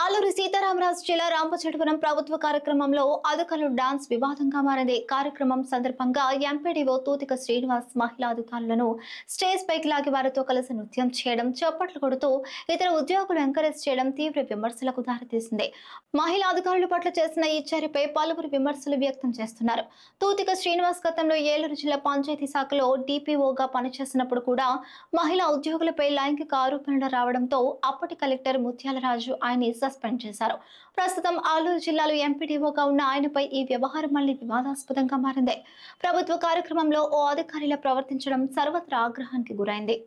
ఆలూరు సీతారామరాజు జిల్లా రాంపచోడవరం ప్రభుత్వ కార్యక్రమంలో అధికారులు డాన్స్ వివాదంగా మారింది. కార్యక్రమం సందర్భంగా ఎంపీడీఓ తూతిక శ్రీనివాస్ మహిళా అధికారులను స్టేజ్ పైకి లాగి వారితో కలిసి నృత్యం చేయడం చప్పట్లు కొడుతూ ఇతర ఉద్యోగులు ఎంకరేజ్ చేయడం తీవ్ర విమర్శలకు దారితీసింది. మహిళా అధికారుల పట్ల చేసిన ఈ చర్యపై పలువురు విమర్శలు వ్యక్తం చేస్తున్నారు. తూతిక శ్రీనివాస్ గతంలో ఏలూరు జిల్లా పంచాయతీ శాఖలో డిపిఓగా పనిచేసినప్పుడు కూడా మహిళా ఉద్యోగులపై లైంగిక ఆరోపణలు రావడంతో అప్పటి కలెక్టర్ ముత్యాలరాజు ఆయన సస్పెండ్ చేశారు. ప్రస్తుతం ఆలూరు జిల్లాలో ఎంపీడీఓగా ఉన్న ఆయనపై ఈ వ్యవహారం మళ్ళీ వివాదాస్పదంగా మారింది. ప్రభుత్వ కార్యక్రమంలో ఓ అధికారిలా ప్రవర్తించడం సర్వత్రా ఆగ్రహానికి గురైంది.